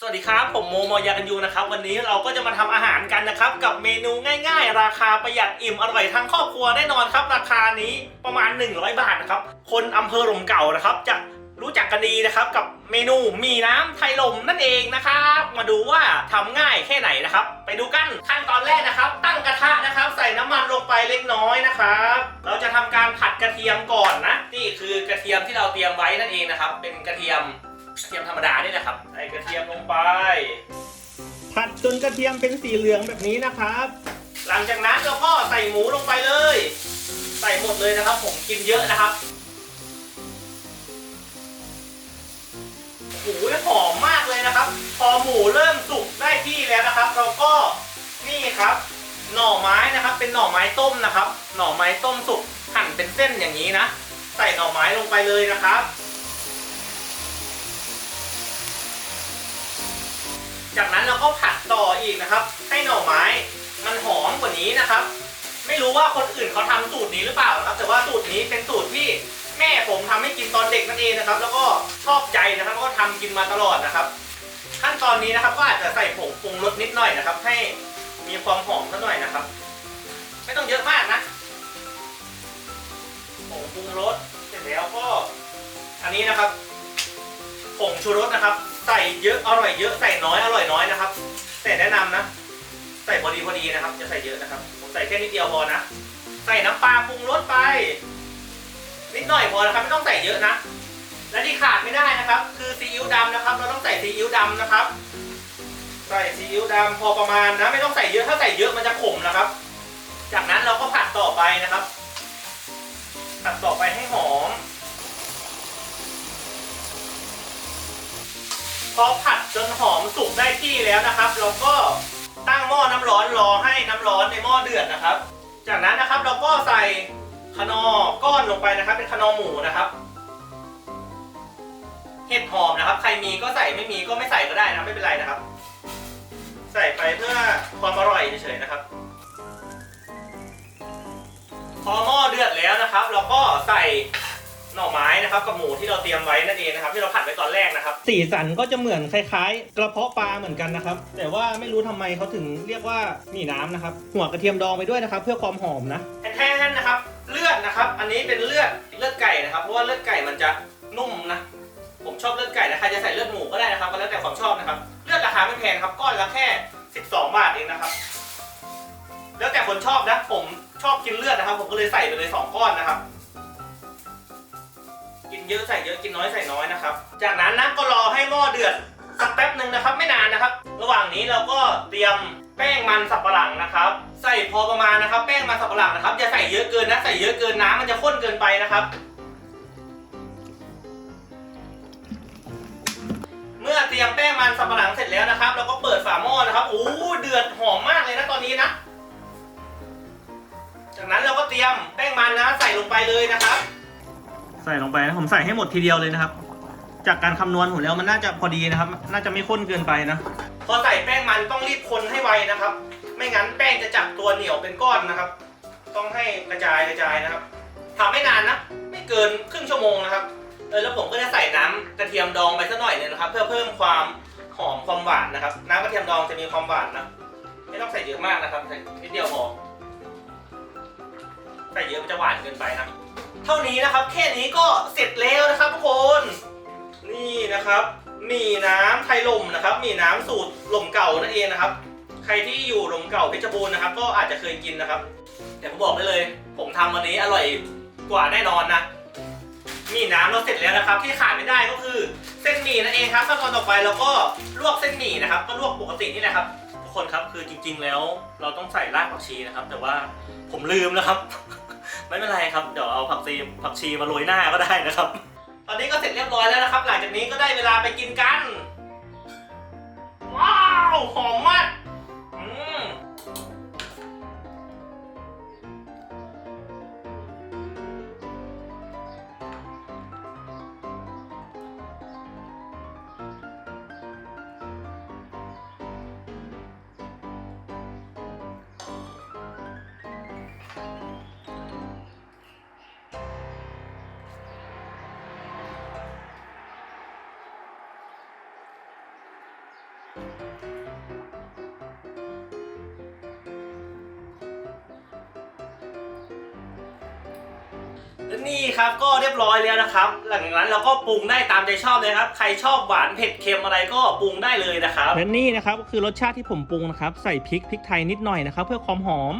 สวัสดีครับผมโมโมยากันยูนะครับวันนี้เราก็จะมาทำอาหารกันนะครับกับเมนูง่ายๆ ราคาประหยัดอิ่มอร่อยทั้งครอบครัวแน่นอนครับ ราคานี้ประมาณ 100 บาทนะครับคนอำเภอหลมเก่านะครับจะรู้จักกันดีนะครับกับเมนูหมีน้ำไทยลมนั่นเองนะครับมาดูว่าทำง่ายแค่ไหนนะครับ ไปดูกันขั้นตอนแรกนะครับ ตั้งกระทะนะครับ ใส่น้ำมันลงไปเล็กน้อยนะครับ เราจะทำการผัดกระเทียมก่อนนะนี่คือกระเทียมที่เราเตรียมไว้นั่นเองนะครับเป็นกระเทียม เทียมธรรมดานี่แหละครับใส่กระเทียมลงไป ผัดจนกระเทียมเป็นสีเหลืองแบบนี้นะครับ หลังจากนั้นเราก็ใส่หมูลงไปเลย ใส่หมดเลยนะครับ ผมกินเยอะนะครับโอ้โหหอมมากเลยนะครับ พอหมูเริ่มสุกได้ที่แล้วนะครับ เราก็นี่ครับ หน่อไม้นะครับ เป็นหน่อไม้ต้มนะครับ หน่อไม้ต้มสุกหั่นเป็นเส้นอย่างนี้นะ ใส่หน่อไม้ลงไปเลยนะครับ จากนั้นเราก็ผัดต่ออีกนะครับ ให้หน่อไม้มันหอมกว่านี้นะครับ ไม่รู้ว่าคนอื่นเขาทำสูตรนี้หรือเปล่านะครับ แต่ว่าสูตรนี้เป็นสูตรที่แม่ผมทำให้กินตอนเด็กนั่นเองนะครับ แล้วก็ชอบใจนะครับแล้วก็ทำกินมาตลอดนะครับ ขั้นตอนนี้นะครับก็อาจจะใส่ผงปรุงรสนิดหน่อยนะครับ ให้มีความหอมสักหน่อยนะครับ ไม่ต้องเยอะมากนะผงปรุงรสเสร็จแล้วก็ อันนี้นะครับผงชูรสนะครับ ใส่เยอะอร่อยเยอะใส่น้อยอร่อยน้อยนะครับ แต่แนะนำนะ ใส่พอดีพอดีนะครับจะใส่เยอะนะครับ ผมใส่แค่นิดเดียวพอนะ ใส่น้ำปลาปรุงรสไป นิดหน่อยพอนะครับไม่ต้องใส่เยอะนะ และที่ขาดไม่ได้นะครับ คือซีอิ๊วดำนะครับ เราต้องใส่ซีอิ๊วดำนะครับ ใส่ซีอิ๊วดำพอประมาณนะ ไม่ต้องใส่เยอะถ้าใส่เยอะมันจะขมนะครับ จากนั้นเราก็ผัดต่อไปนะครับ พอผัดจนหอมสุกได้ที่แล้วนะครับ เราก็ตั้งหม้อน้ำร้อนรอให้น้ำร้อนในหม้อเดือดนะครับ จากนั้นนะครับเราก็ใส่คนอก้อนลงไปนะครับ เป็นคนอหมูนะครับ เห็ดหอมนะครับ ใครมีก็ใส่ไม่มีก็ไม่ใส่ก็ได้นะไม่เป็นไรนะครับ ใส่ไปเพื่อความอร่อยเฉยๆนะครับ พอหม้อเดือดแล้วนะครับ เราก็ใส่ หน่อไม้นะครับกับหมูที่เราเตรียมไว้นั่นเองนะครับที่เราผัดไว้ตอนแรกนะครับ สีสันก็จะเหมือนคล้ายๆ กระเพาะปลาเหมือนกันนะครับ แต่ว่าไม่รู้ทำไมเขาถึงเรียกว่าหมี่น้ำนะครับ หัวกระเทียมดองไปด้วยนะครับ เพื่อความหอมนะ แท้ๆนะครับ เลือดนะครับ อันนี้เป็นเลือดเลือดไก่นะครับ เพราะว่าเลือดไก่มันจะนุ่มนะ ผมชอบเลือดไก่นะใครจะใส่เลือดหมูก็ได้นะครับก็แล้วแต่ความชอบนะครับ เลือดราคาไม่แพงครับก้อนละแค่ 12 บาทเองนะครับ แล้วแต่คนชอบนะ ผมชอบกินเลือดนะครับ ผมก็เลยใส่ไปเลยสองก้อนนะครับกิน เยอะใส่เยอะกินน้อยใส่น้อยนะครับ จากนั้นนะก็รอให้หม้อเดือดสักแป๊บหนึ่งนะครับไม่นานนะครับ ระหว่างนี้เราก็เตรียมแป้งมันสับปะหลังนะครับ ใส่พอประมาณนะครับ แป้งมันสับปะหลังนะครับอย่าใส่เยอะเกินนะใส่เยอะเกินน้ำมันจะข้นเกินไปนะครับ เมื่อเตรียมแป้งมันสับปะหลังเสร็จแล้วนะครับ เราก็เปิดฝาหม้อนะครับโอ้เดือดหอมมากเลยนะตอนนี้นะ จากนั้นเราก็เตรียมแป้งมันนะใส่ลงไปเลยนะครับ ใส่ลงไปนะผมใส่ให้หมดทีเดียวเลยนะครับ จากการคำนวณผมแล้วมันน่าจะพอดีนะครับ น่าจะไม่ข้นเกินไปนะพอใส่แป้งมันต้องรีบคนให้ไวนะครับ ไม่งั้นแป้งจะจับตัวเหนียวเป็นก้อนนะครับ ต้องให้กระจายกระจายนะครับทำไม่นานนะ ไม่เกินครึ่งชั่วโมงนะครับเออแล้วผมก็จะใส่น้ำกระเทียมดองไปสักหน่อยหนึงนะครับ เพื่อเพิ่มความหอมความหวานนะครับ น้ำกระเทียมดองจะมีความหวานนะไม่ต้องใส่เยอะมากนะครับใส่นิดเดียวพอใส่เยอะมันจะหวานเกินไปนะ เท่านี้นะครับ แค่นี้ก็เสร็จแล้วนะครับทุกคน นี่นะครับหมี่น้ำไทยลมนะครับหมี่น้ำสูตรลมเก่านั่นเองนะครับ ใครที่อยู่ลมเก่าเพชรบูรณ์นะครับ ก็อาจจะเคยกินนะครับ แต่ผมบอกได้เลย ผมทำวันนี้อร่อยกว่าแน่นอนนะหมี่น้ำเราเสร็จแล้วนะครับ ที่ขาดไม่ได้ก็คือเส้นหมี่นั่นเองครับขั้นตอนต่อไปเราก็ลวกเส้นหมี่นะครับ ก็ลวกปกตินี่แหละครับ ทุกคนครับคือจริง ๆ แล้วเราต้องใส่รากผักชีนะครับ แต่ว่าผมลืมนะครับ ไม่เป็นไรครับ เดี๋ยวเอาผักชีผักชีมาโรยหน้าก็ได้นะครับ ตอนนี้ก็เสร็จเรียบร้อยแล้วนะครับ หลังจากนี้ก็ได้เวลาไปกินกัน ว้าวหอม นี่ครับก็เรียบร้อยแล้วนะครับ หลังจากนั้นเราก็ปรุงได้ตามใจชอบเลยครับ ใครชอบหวานเผ็ดเค็มอะไรก็ปรุงได้เลยนะครับและนี่นะครับก็คือรสชาติที่ผมปรุงนะครับ ใส่พริกพริกไทยนิดหน่อยนะครับ เพื่อความหอม